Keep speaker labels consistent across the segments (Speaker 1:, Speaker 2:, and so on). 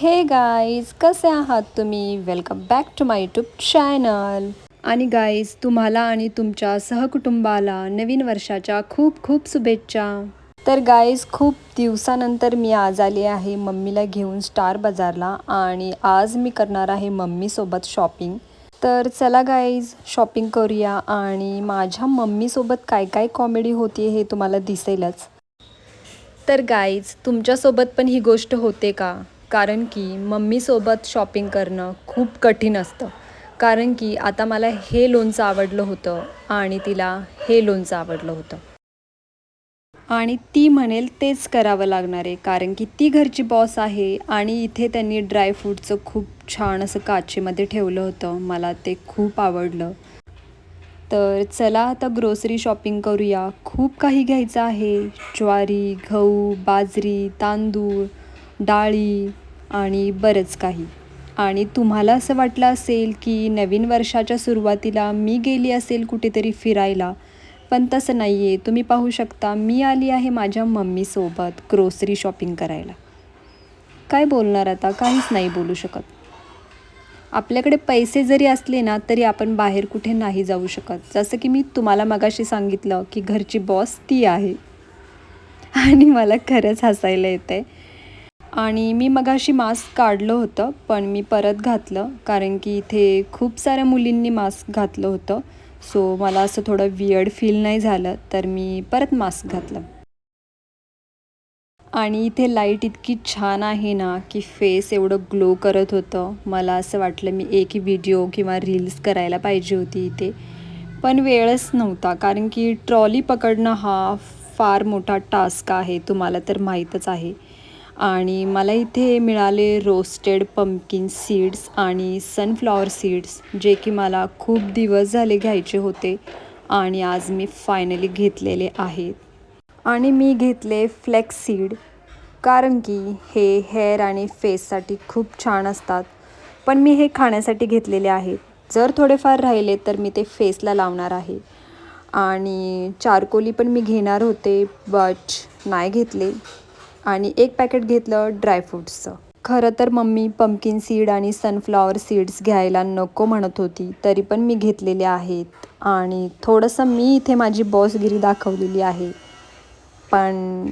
Speaker 1: हे गाईज कसे आहात तुम्ही? Welcome back to my YouTube channel आणि गाईज तुम्हाला आणि तुमच्या सहकुटुंबाला नवीन वर्षाच्या खूप खूप शुभेच्छा. तर गाईज खूप दिवसानंतर मी आज आली आहे मम्मीला घेऊन स्टार बाजारला आणि आज मी करणार आहे मम्मीसोबत शॉपिंग तर चला गाईज शॉपिंग करूया आणि माझ्या मम्मीसोबत काय काय कॉमेडी होती हे तुम्हाला दिसेलच. तर गाईज तुमच्यासोबत पण ही गोष्ट होते का? कारण की मम्मीसोबत शॉपिंग करणं खूप कठीण असतं. कारण की आता मला हे लोणचं आवडलं होतं आणि तिला हे लोणचं आवडलं होतं. आणि ती म्हणेल तेच करावं लागणार आहे कारण की ती घरची बॉस आहे आणि इथे त्यांनी ड्रायफ्रूटचं खूप छान असं काचेमध्ये ठेवलं होतं. मला ते खूप आवडलं. तर चला आता ग्रोसरी शॉपिंग करूया. खूप काही घ्यायचं आहे. ज्वारी गहू बाजरी तांदूळ डाळी आणि बरंच काही. आणि तुम्हाला असं वाटलं असेल की नवीन वर्षाच्या सुरुवातीला मी गेली असेल कुठेतरी फिरायला पण तसं नाही आहे तुम्ही पाहू शकता मी आली आहे माझ्या मम्मीसोबत ग्रोसरी शॉपिंग करायला. काय बोलणार आता? काहीच नाही बोलू शकत. आपल्याकडे पैसे जरी असले ना तरी आपण बाहेर कुठे नाही जाऊ शकत. जसं की मी तुम्हाला मगाशी सांगितलं की घरची बॉस ती आहे. आणि मला खरंच हसायला येतं आहे आणि मी मगाशी मास्क काढलं होतं पण मी परत घातलं कारण की इथे खूप साऱ्या मुलींनी मास्क घातलं होतं. सो मला असं थोडं वियर्ड फील नाही झालं तर मी परत मास्क घातलं. आणि इथे लाइट इतकी छान आहे ना की फेस एवढं ग्लो करत होतं. मला असं वाटलं मी एक व्हिडिओ किंवा रील्स करायला पाहिजे होती इथे. पण वेळच नव्हता कारण की ट्रॉली पकडणं हा फार मोठा टास्क आहे तुम्हाला तर माहीतच आहे. आणि मला इथे मिळाले रोस्टेड पम्पकिन सीड्स आणि सनफ्लॉवर सीड्स जे की मला खूप दिवस झाले घ्यायचे होते आणि आज मी फायनली घेतलेले आहेत. आणि मी घेतले फ्लेक्स सीड कारण की हे हेअर आणि फेससाठी खूप छान असतात. पण मी हे खाण्यासाठी घेतलेले आहेत. जर थोडेफार राहिले तर मी ते फेसला लावणार आहे. आणि चारकोली पण मी घेणार होते बट नाही घेतले. आणि एक पॅकेट घेतलं ड्रायफ्रूट्सचं खरं तर मम्मी पम्पकिन सीड आणि सनफ्लॉवर सीड्स घ्यायला नको म्हणत होती तरी पण मी घेतलेले आहेत. आणि थोडंसं मी इथे माझी बॉसगिरी दाखवलेली आहे. पण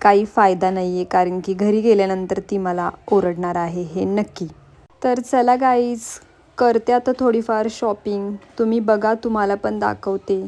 Speaker 1: काही फायदा नाही आहे कारण की घरी गेल्यानंतर ती मला ओरडणार आहे हे नक्की. तर चला गाईज करते आता थोडीफार शॉपिंग तुम्ही बघा तुम्हाला पण दाखवते.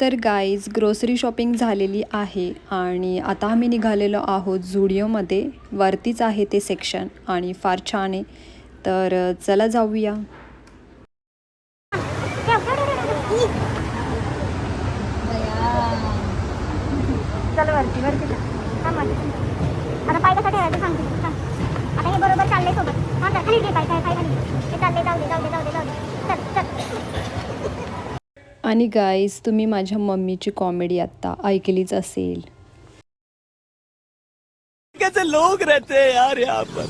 Speaker 1: तर गाईज ग्रोसरी शॉपिंग झालेली आहे आणि आता आम्ही निघालेलो आहोत झुडिओमध्ये वरतीच आहे ते सेक्शन आणि फार छान आहे. तर चला जाऊया.
Speaker 2: चल वरती वरती चल. थांब वरती. आता पाय कसा ठेवायचा सांगते थांब. आता हे बरोबर चाललंय सोबत हा चल खाली घे पाय पाय पाय खाली घे. हे चाललंय जाऊ दे जाऊ दे जाऊ दे जाऊ दे चल चल
Speaker 1: आणि गाईज तुम्ही माझ्या मम्मीची कॉमेडी आत्ता ऐकलीच असेल
Speaker 3: कैसे लोग रहते हैं यार यहाँ पर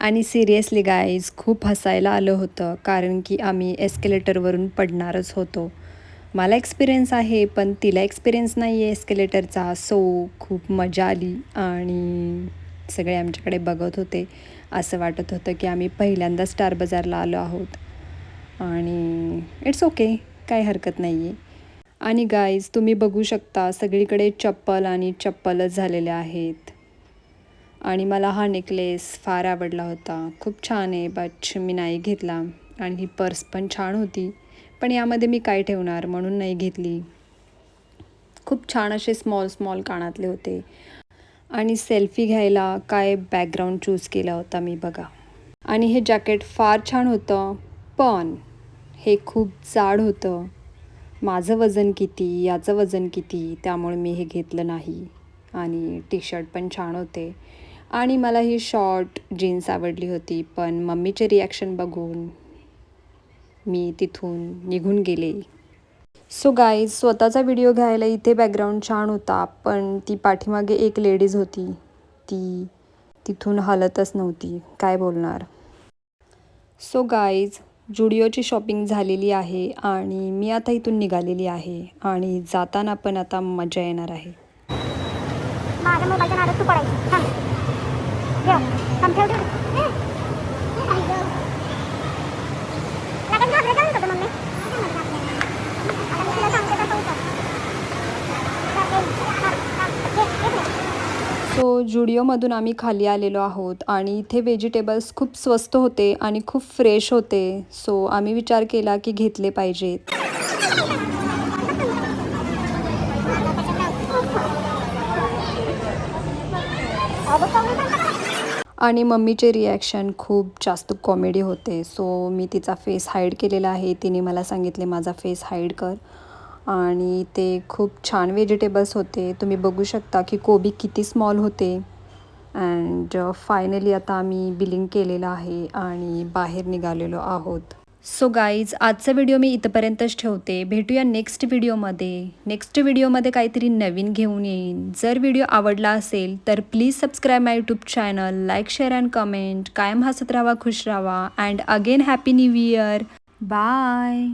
Speaker 1: आणि सिरियसली गाईज खूप हसायला आलं होतं कारण की आम्ही एस्केलेटरवरून पडणारच होतो मला एक्सपिरियन्स आहे पण तिला एक्सपिरियन्स नाही आहे एस्केलेटरचा सो खूप मजा आली आणि सगळे आमच्याकडे बघत होते. असं वाटत होतं की आम्ही पहिल्यांदा स्टार बाजारला आलो आहोत. आणि इट्स ओके काही हरकत नाही आहे आणि गाईज तुम्ही बघू शकता सगळीकडे चप्पल आणि चप्पलच झालेले आहेत. आणि मला हा नेकलेस फार आवडला होता. खूप छान आहे बट मी नाही घेतला. आणि ही पर्स पण छान होती. पण यामध्ये मी काय ठेवणार म्हणून नाही घेतली. खूप छान असे स्मॉल स्मॉल कानातले होते. आणि सेल्फी घ्यायला काय बॅकग्राऊंड चूज केला होता मी बघा. आणि हे जॅकेट फार छान होतं पण हे खूप जाड होतं. माझं वजन किती याचं वजन किती त्यामुळे मी हे घेतलं नाही. आणि टी शर्ट पण छान होते. आणि मला ही शॉर्ट जीन्स आवडली होती पण मम्मीचे रिॲक्शन बघून मी तिथून निघून गेले. सो गाईज स्वतःचा व्हिडिओ घ्यायला इथे बॅकग्राऊंड छान होता पण ती पाठीमागे एक लेडीज होती. ती तिथून हलतच नव्हती. काय बोलणार? सो गाईज जुडिओची शॉपिंग झालेली आहे आणि मी आता इथून निघालेली आहे आणि जाताना पण आता मजा येणार आहे.
Speaker 2: माझ्या मोबाईलच्या नादात तू पडायची. थांब. ठेव. थांब ठेव ठेव ए, ए, आई गं. लगेच घाबरत जाऊ नका मम्मी आता मी तुला सांगते तसं उतर. चल, ए, थांब, थांब. ये, एक मिनिट.
Speaker 1: सो जुडिओमधून आम्ही खाली आलेलो आहोत आणि इथे व्हेजिटेबल्स खूप स्वस्त होते आणि खूप फ्रेश होते. सो आम्ही विचार केला की घेतले पाहिजेत. आणि मम्मीचे रिॲक्शन खूप जास्त कॉमेडी होते. सो मी तिचा फेस हाईड केलेला आहे. तिने मला सांगितले माझा फेस हाईड कर. आणि ते खूप छान व्हेजिटेबल्स होते. तुम्ही बघू शकता की कोबी किती स्मॉल होते. अँड फायनली uh, आता आम्ही बिलिंग केलेलं आहे आणि बाहेर निघालेलो आहोत. सो गाईज आजचा व्हिडिओ मी इथंपर्यंतच ठेवते. भेटूया नेक्स्ट व्हिडिओमध्ये नेक्स्ट व्हिडिओमध्ये काहीतरी नवीन घेऊन येईन. जर व्हिडिओ आवडला असेल तर please subscribe my YouTube channel like share and comment कायम हसत राहा खुश राहा. And again happy new year bye